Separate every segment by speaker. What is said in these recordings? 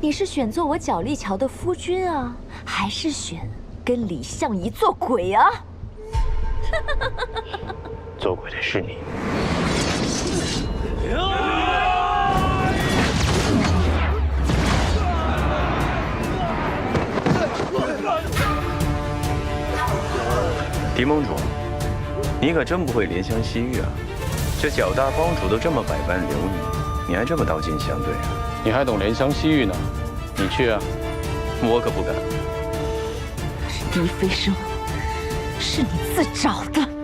Speaker 1: 你是选做我角力桥的夫君啊，还是选跟李相夷做鬼啊？
Speaker 2: 做鬼的是你。狄盟主，你可真不会怜香惜玉啊！这角大帮主都这么百般留你，你还这么刀剑相对啊？
Speaker 3: 你还懂怜香惜玉呢？你去啊！
Speaker 2: 我可不敢。
Speaker 1: 是狄飞生，是你自找的。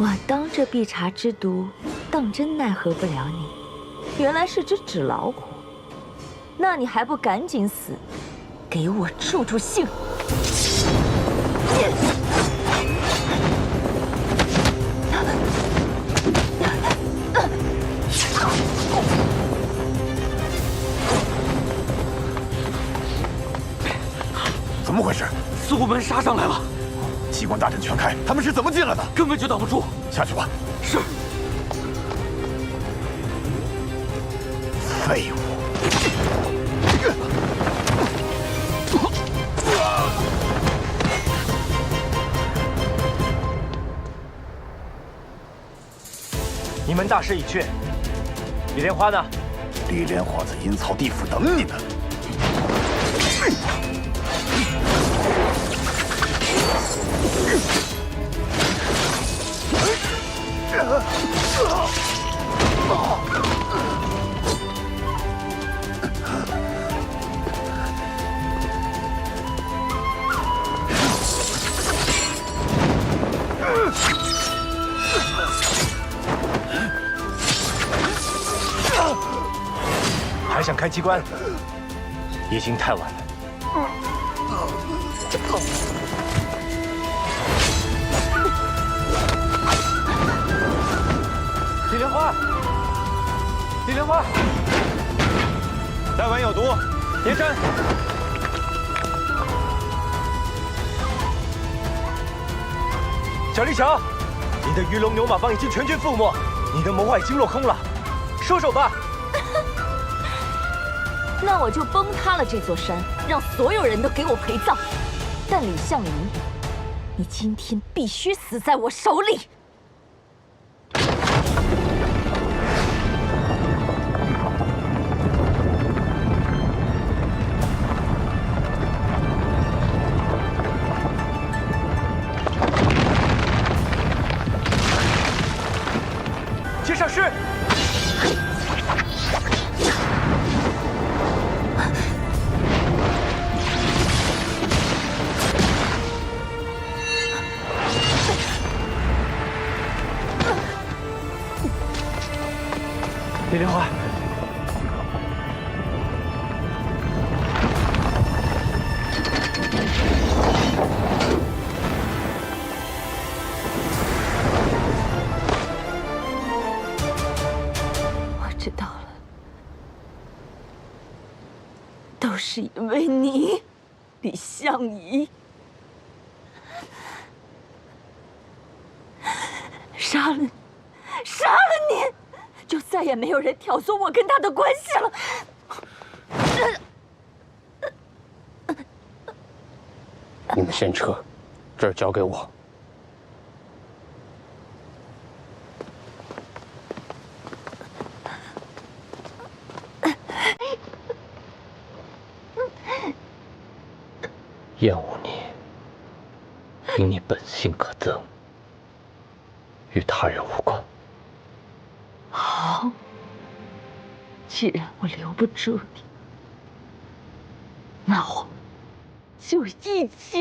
Speaker 1: 我当这碧茶之毒，当真奈何不了你。原来是只纸老虎，那你还不赶紧死，给我助助兴！
Speaker 4: 怎么回事？
Speaker 5: 四虎门杀上来了，
Speaker 4: 机关大阵全开，他们是怎么进来的？
Speaker 5: 根本就挡不住。
Speaker 4: 下去吧。
Speaker 5: 是。
Speaker 4: 废物！
Speaker 6: 你们大势已去，李莲花呢？
Speaker 4: 李莲花在阴曹地府等你呢。
Speaker 6: 还想开机关？已经太晚了。莲花，李莲花，丹丸有毒，别沾。小丽乔，你的鱼龙牛马帮已经全军覆没，你的谋划已经落空了，收手吧。
Speaker 1: 那我就崩塌了这座山，让所有人都给我陪葬。但李相夷，你今天必须死在我手里！
Speaker 6: 李莲花，
Speaker 1: 我知道了，都是因为你，李相夷。杀了你，杀了你！就再也没有人挑唆我跟他的关系了。
Speaker 3: 你们先撤，这儿交给我。厌恶你，因你本性可憎，与他人无关。
Speaker 1: 好，既然我留不住你，那我就一起死！